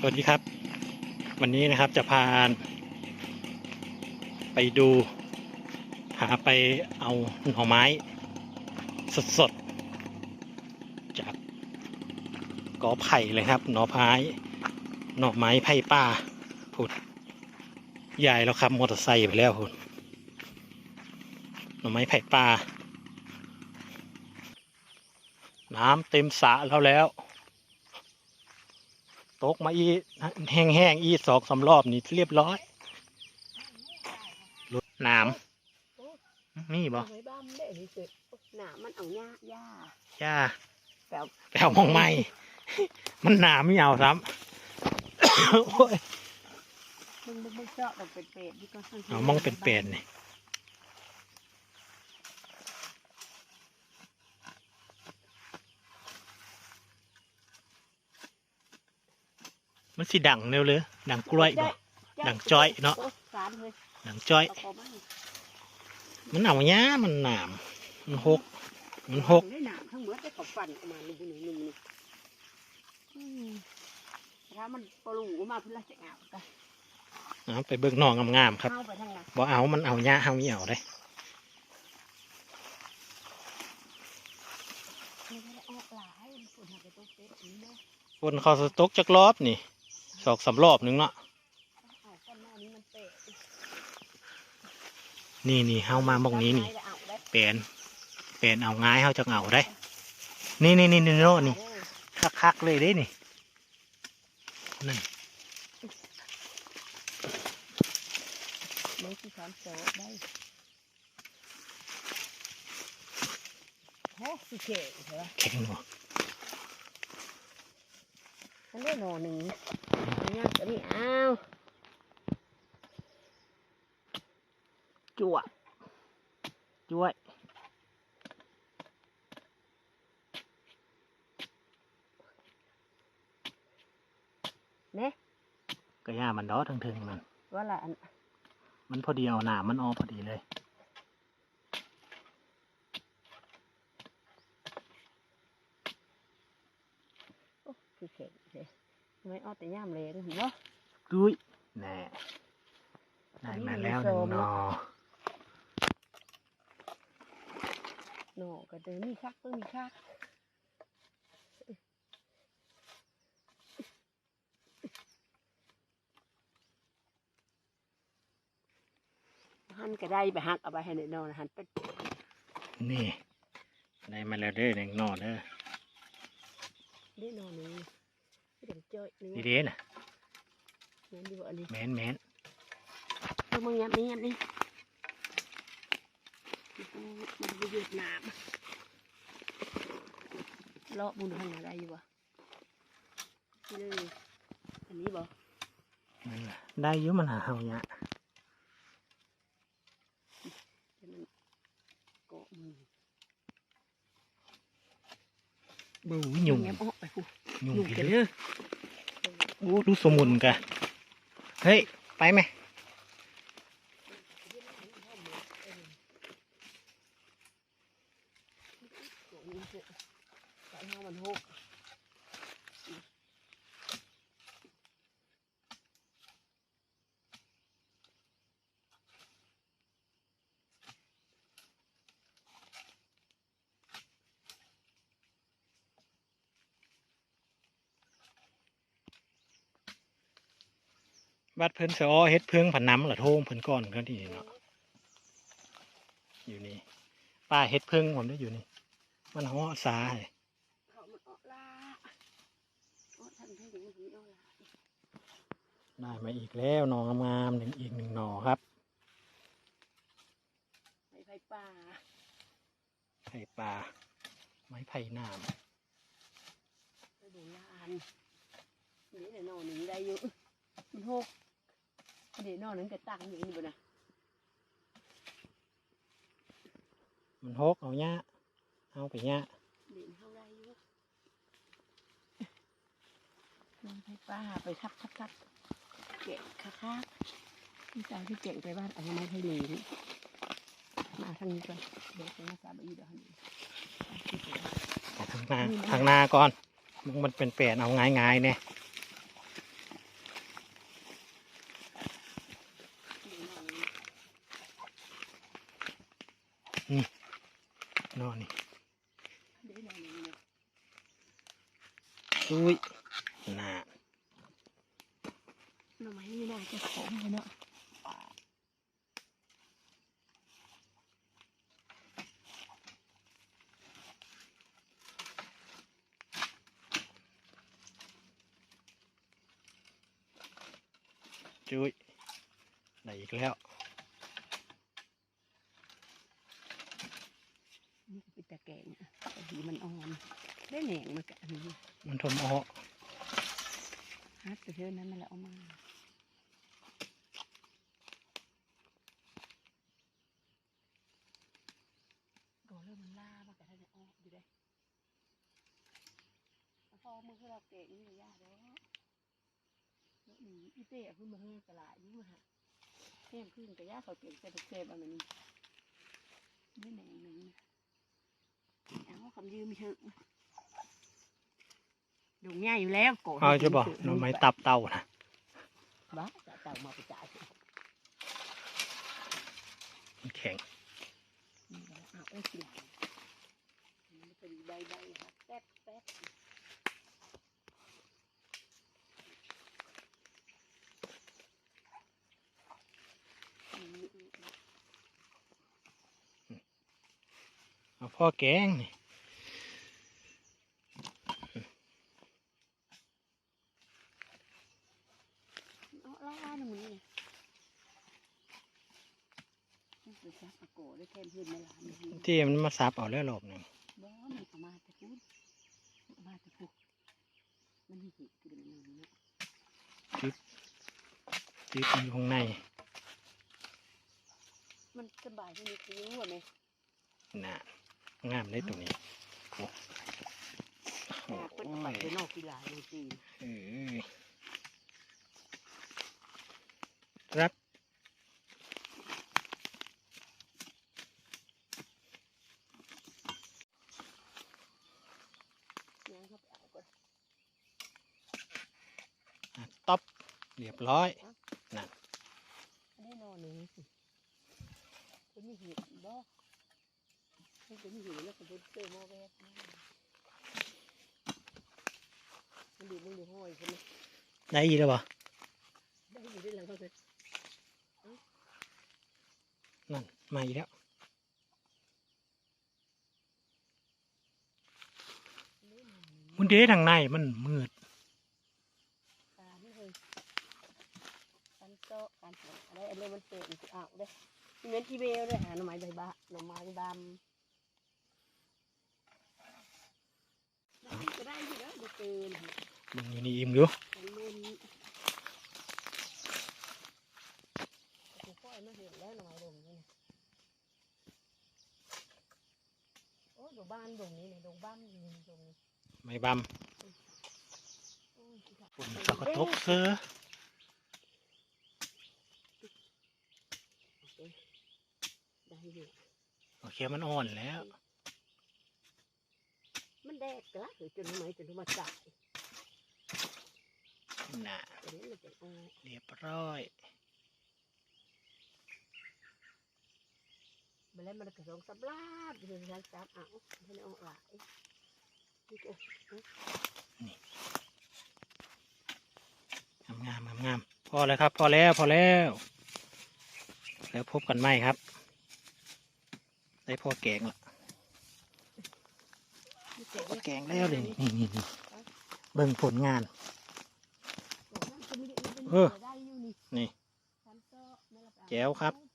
สวัสดีครับ วันนี้นะครับจะพาไปดูหาไปเอาหน่อไม้สดๆ จากกอไผ่เลยครับ หน่อไม้หน่อไม้ไผ่ป่าพุดยายเราขับมอเตอร์ไซค์ไปแล้วพุดหน่อไม้ไผ่ป่าน้ำเต็มสระแล้วแล้ว ตกมาอีแห้งๆอีสองสารอบนี่เรียบร้อยรดน้ำนี่บ่ไว้บ้านได้นี่สิหนามันเอาหญ้าหญ้าย่าแปลวแปลวมองไม่ มันหนาไม่เอาซ้ำโอ้ยมึงมึงมึงเจาะมันเป็นเป็ดนี่ก็เอามองเป็นเป็ดนี่ มันสิดังเร็วเลยดังกล้วยบ่ดังจ้อยเนาะโสารเลยดังจ้อยเอาเข้ามามันเอาหญ้ามันหนามมันหก มันหกได้หนามทั้งหมดได้เขาฟันออกมาลุงหนุ่มนุ่มนี่อืมถ้ามันปลุงออกมาเพื่อจะเอากันเอาไปเบิกหนองงามๆครับเข้าไปทางนั้นบ่เอา มันเอาหญ้าเอาไม่เอาได้มันไม่ได้ออกหลายมันส่วนหาไปตัวเป็ดนี่เนาะคนเขาสต๊อกจักรอบนี่ สองสามรอบหนึงเนาะเอาก้อนหน้านี้มันเป็ดนี่นี่เฮามาบอกนี้นี่เอาได้เปลี่ยนเปลี่ยนเอาง่ายเฮาจะเอาได้ นี่นี่นี่นี่โน่นนี่เออคักคักๆเลยเด้นี่นั่นมันคือความโสดได้โอ้สิเก๋เหรอแข็งหนวฉันได้หน่อหนึ่ง อันนี้ตัวนี้อ้าวจั่วจ้วยเนี่ยก็ย่ามันดอทั้งถึงมันว่าละอันมันพอดีเอาหนามันออกพอดีเลย โอ้คือเก๋เลยทำ ไมเอาแต่ย่ามเลยด้วยเนาะดุยแน่ได้มาแล้วหนึ่งหนอหน่อก็เดินมีคักต้องมีคักหันก็ได้ไปหักเอาไปให้ในนอนหันเป็นนี่ ได้มาแล้วเด้อหนึ่งหนอเด้อได้นอนหนึ่งไม่ เดี๋ยวเจอหนึ่งดีเด้น่ะงั้นดีกว่าอันนี้แมนแมนเอามึงยับนี่ยับนี่มันไปหยุดน้ำเลาะบุญทางไหนได้อยู่วะนี่เลยอันนี้บ่นั่นล่ะได้อยุมันหาเฮาหยะจะมันเกาะมือ บูยุ่งเงียบออกไปกูยุ่งยุ่งพี่กันเด้อโอ้ดูสมุนกะเฮ้ย ไปไหม ใส่ห้ามันหก บัดเพิ่นเสออเฮ็ดเพิ่งผันน้ำหละโทงเพิ่นก่อนก็ดีเนาะอยู่นี่ป้าเฮ็ดเพิ่งผมได้อยู่นี่ มันห่อสาให้เลาโอ้ท่านให้ดูมันออกลาได้มาอีกแล้วหนองามหนึ่งอีกหนึ่งหนอครับไปไฟป่าไผ่ปลาไม้ไผ่น้ไปโบราณนี่แต่นอนหนึ่งได้อยู่มันหก เดี๋ยวนอนหนึ่งก็ตั้งอยู่นี่บ่นะำมันหกเอาเนี้ยเอาไปเนี้ยเดี๋ยวเข้าได้อยู่ลงไปป่าไปทับทับทับเก่งค่ะค่ะพี่สาวที่เก่งไปบ้านเอาไม้ให้ลีนี่มาทางนี้ก่อนเดี๋ยวจะมาสาบอีเดี๋ยวนี้เอาทางหน้าทางหน้าก่อนมันมันเป็นแปลนเอาง่ายๆเนี่ย นี่นอนนี่อุ้ยหนาหนูไม้ไม่น่าจะขมเลยเนาะจุ้ยไหนอีกแล้ว ตะแกรงอะแต่ดีมันอ่อนได้แหน่งมากับอันนี้มันทมออกฮัดไปเท่านั้นมันแล้วเอามาโดนเริ่มมันล่ามากับท่านเนี่ยออกอยู่ได้พอมือเราเก่งนี่ยากแล้วแล้วหนีอีเต้ขึ้นมาให้ตลาดยิ่งมาหาเที่ยงขึ้นกับย่าเขาเก่งแต่เจ็บอะไรนี่ไม่แหน่ง หนึ่งเอาคำยืมเถอะดุง่ายอยู่แล้วโกรธเอาจะบอกหน่อไม้ตับเต่านะบ้าจะเต่ามาไปจ่ายสิมันแข็งเอาไอ้ทีหลังมันเป็นใบใบๆครับแป๊บแป๊บอืมอืมอืมเอาพ่อแกงนี่ เอาล่าหนึ่งนี่นี่ คือซักตะโกได้แค่พื้นไม่ลามนี่ที่มันมาซับเอาแล้วรอบหนึ่งบ่มันเอามาแต่พูดเอามาแต่พูดมันหิวกินมันอยู่เนี่ยติดอยู่ข้างใน มันสบายที่นี่คือรู้ไหมน่ะงามได้ตัวนี้โอ้แม่เป็นปัดไปนอกกีฬาจริงเอ้ยรับ ๆยังเขาไปเอาก่อน อะต๊อบ เรียบร้อยอันนี้นอนหนึ่งสิเป็นมีหิวบ่มันเป็นหิวแล้วก็เป็นเสื้อโมเวสมันดีมึงดูห้อยใช่ไหมได้อีกแล้วบ่ได้อยู่ด้วยหลังเขาเลยนั่นมาอีกแล้วมันเด้ทางในมันมืด ตาไม่เคยการโต๊ะการปวด อะไรอะไรมันเปิดมันอ้าวเด้เน้นอีเมลด้วยหาหน่อไม้ใบบ้าหน่อไม้ดำก็ได้อยู่แล้วเดี๋ยวเกินมันอยู่นี่อิ่มอยู่ลุ่นค่อยมาเห็นแล้วหน่อไม้ดงนี่นะโอ้ดงบ้านดงนี้เนี่ยดงบ้านอยู่ดงนี้ไม่บัมโอ้ยฝนก็กระทบเสือ ได้ อยู่ โอเคมันอ่อนแล้ว มันแดดกระหรือจนทำไมจนมาจ่ายน่ะตอนนี้มันจะออกเรียบร้อยมาแล้วมันกระสองสับลาบอยู่ในร้านจับเอาให้ออกหลายนี่ก็งามงามงามพอแล้วครับ พอแล้วพอแล้ว แล้วพบกันไหมครับ ได้พอแกงละพอแกงแล้วเลยนี่นี่นี่นี่เบิ่งผลงาน เออได้อยู่นี่นี่ฉันก็ไม่รับเอาแจ๋วครับเอา